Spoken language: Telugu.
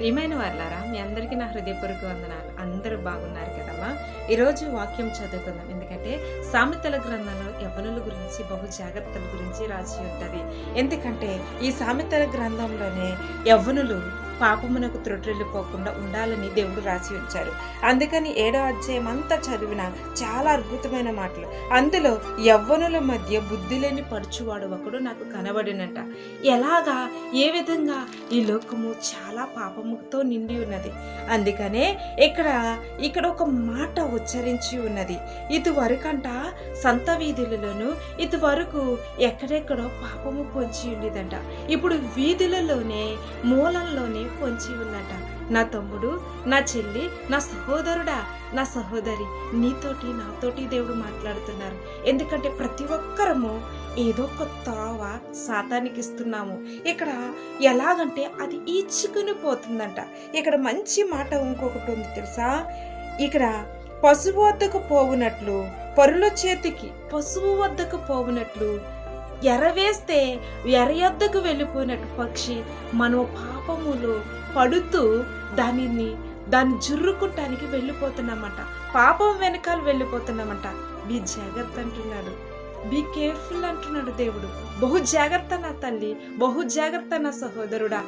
ప్రియమైన వారులారా మీ అందరికీ నా హృదయపూర్వక వందనాలు. అందరూ బాగున్నారు కదమ్మా? ఈరోజు వాక్యం చదువుకుందాం. ఎందుకంటే సామెతల గ్రంథంలో యవ్వనుల గురించి బహు జాగ్రత్తల గురించి రాసి ఉంటుంది. ఎందుకంటే ఈ సామెతల గ్రంథంలోనే యవ్వనులు పాపమునకు త్రొట్రెళ్ళిపోకుండా ఉండాలని దేవుడు రాసి ఉంచారు. అందుకని ఏడో అధ్యాయం అంతా చదివిన చాలా అద్భుతమైన మాటలు. అందులో యవ్వనుల మధ్య బుద్ధి లేని పరుచువాడు ఒకడు నాకు కనబడినట. ఎలాగా? ఏ విధంగా? ఈ లోకము చాలా పాపముతో నిండి ఉన్నది. అందుకనే ఇక్కడ ఇక్కడ ఒక మాట ఉచ్చరించి ఉన్నది. ఇది వరకంట సంత వీధులలోను ఇది వరకు ఎక్కడెక్కడో పాపము పొంచి ఉండేదంట. ఇప్పుడు వీధులలోనే మూలంలోనే పొంచి ఉందట నా తమ్ముడు నా చెల్లి నా సహోదరుడా నా సహోదరి నీతోటి నాతోటి దేవుడు మాట్లాడుతున్నారు. ఎందుకంటే ప్రతి ఒక్కరము ఏదో ఒక తావ శాతానికి ఇస్తున్నాము ఇక్కడ ఎలాగంటే అది ఈడ్చుకుని పోతుందంట. ఇక్కడ మంచి మాట ఇంకొకటి ఉంది తెలుసా? ఇక్కడ పశువు వద్దకు పోవునట్లు పరుల చేతికి పశువు వద్దకు పోవునట్లు ఎరవేస్తే ఎరయొద్దకు వెళ్ళిపోయినట్టు పక్షి మనం పాపములో పడుతూ దానిని దాన్ని జుర్రుకుంటానికి వెళ్ళిపోతున్నామంట పాపం వెనకాల వెళ్ళిపోతున్నామంట బీ జాగ్రత్త అంటున్నాడు. బీ కేర్ఫుల్ అంటున్నాడు దేవుడు. బహు జాగ్రత్త నా తల్లి. బహు జాగ్రత్త నా సహోదరుడా.